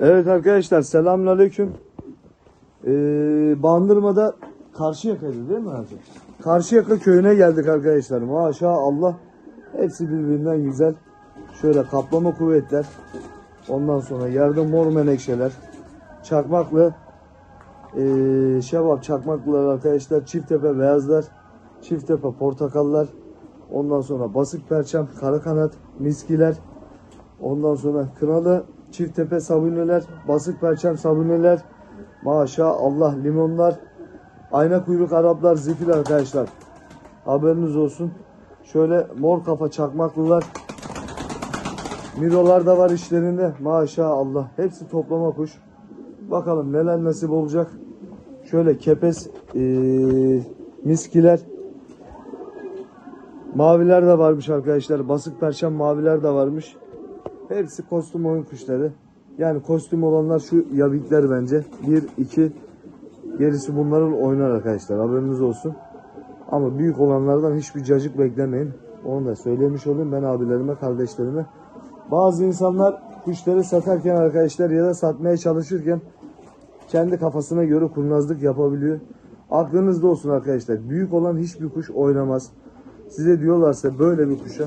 Evet arkadaşlar selamünaleyküm. Ee, Bandırma'da Karşıyaka'ydı değil mi abi? Karşıyaka köyüne geldik arkadaşlar. Maşallah hepsi birbirinden güzel. Şöyle kaplama kuvvetler. Ondan sonra yerde mor menekşeler. Çakmaklı ee, şevap çakmaklılar arkadaşlar. Çifttepe beyazlar. Çifttepe portakallar. Ondan sonra basık perçem, kara kanat, miskiler. Ondan sonra kınalı çift tepe sabuneler, basık perçem sabuneler, maşallah limonlar, ayna kuyruk Araplar, zifir arkadaşlar. Haberiniz olsun. Şöyle mor kafa çakmaklılar, mirolar da var işlerinde. Maşallah. Hepsi toplama kuş. Bakalım neler nasip olacak. Şöyle kepez, eee, miskiler, maviler de varmış arkadaşlar. Basık perçem maviler de varmış. Hepsi kostüm oyun kuşları. Yani kostüm olanlar şu yabikler bence. 1, 2, gerisi bunların oynar arkadaşlar. Haberiniz olsun. Ama büyük olanlardan hiçbir cacık beklemeyin. Onu da söylemiş olayım ben abilerime, kardeşlerime. Bazı insanlar kuşları satarken arkadaşlar ya da satmaya çalışırken kendi kafasına göre kurnazlık yapabiliyor. Aklınızda olsun arkadaşlar. Büyük olan hiçbir kuş oynamaz. Size diyorlarsa böyle bir kuşa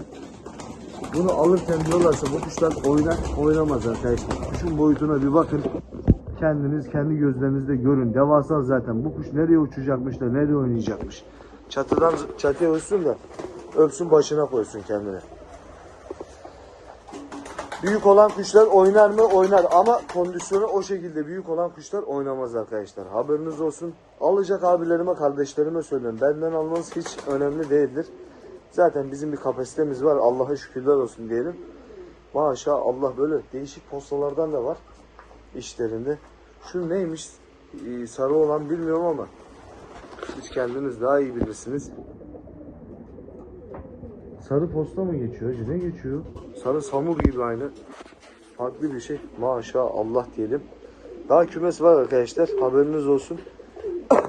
bunu alırken diyorlarsa bu kuşlar oynar, oynamaz arkadaşlar. Kuşun boyutuna bir bakın. Kendiniz kendi gözlerinizde görün. Devasa zaten. Bu kuş nereye uçacakmış da nereye oynayacakmış. Çatıdan çatıya uçsun da öpsün başına koysun kendine. Büyük olan kuşlar oynar mı? Oynar ama kondisyonu o şekilde büyük olan kuşlar oynamaz arkadaşlar. Haberiniz olsun. Alacak abilerime, kardeşlerime söylüyorum. Benden almanız hiç önemli değildir. Zaten bizim bir kapasitemiz var. Allah'a şükürler olsun diyelim. Maşallah Allah böyle değişik postalardan da var işlerinde. Şu neymiş? Ee, sarı olan bilmiyorum ama siz kendiniz daha iyi bilirsiniz. Sarı posta mı geçiyor? Ne geçiyor? Sarı samur gibi aynı. Farklı bir şey. Maşallah Allah diyelim. Daha kümes var arkadaşlar. Haberiniz olsun.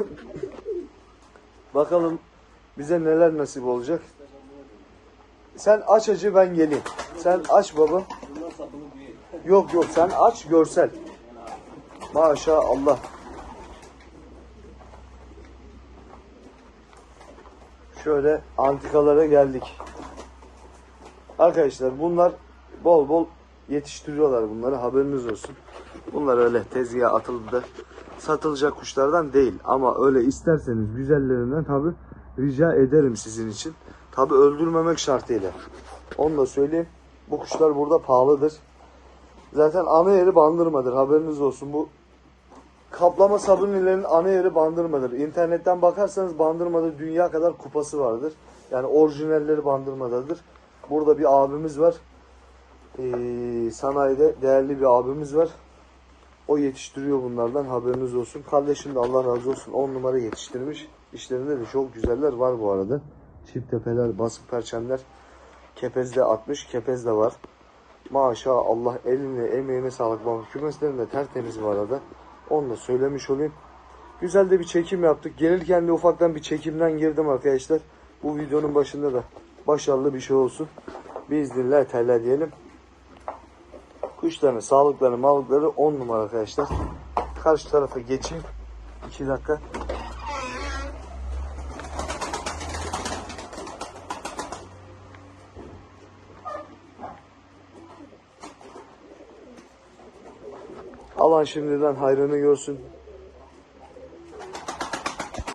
Bakalım bize neler nasip olacak. Sen aç acı ben geleyim. Sen aç baba. Yok yok sen aç görsel. Maşallah. Şöyle antikalara geldik. Arkadaşlar bunlar bol bol yetiştiriyorlar bunları haberiniz olsun. Bunlar öyle tezgaha atılıp da satılacak kuşlardan değil. Ama öyle isterseniz güzellerinden tabi rica ederim sizin için. Tabi öldürmemek şartıyla. Onu da söyleyeyim. Bu kuşlar burada pahalıdır. Zaten ana yeri bandırmadır. Haberiniz olsun. Bu kaplama sabunelerin ana yeri bandırmadır. İnternetten bakarsanız bandırmada dünya kadar kupası vardır. Yani orijinalleri bandırmadadır. Burada bir abimiz var. Ee, sanayide değerli bir abimiz var. O yetiştiriyor bunlardan haberiniz olsun. Kardeşim de Allah razı olsun 10 numara yetiştirmiş. İşlerinde de çok güzeller var bu arada. Çift tepeler, basık perçemler. Kepez de atmış. Kepez de var. Maşallah Allah eline emeğine sağlık. Bak de tertemiz bu arada. Onu da söylemiş olayım. Güzel de bir çekim yaptık. Gelirken de ufaktan bir çekimden girdim arkadaşlar. Bu videonun başında da başarılı bir şey olsun. Biiznillah teala diyelim. Kuşların sağlıkları, malıkları 10 numara arkadaşlar. Karşı tarafa geçeyim. 2 dakika. Alan şimdiden hayrını görsün.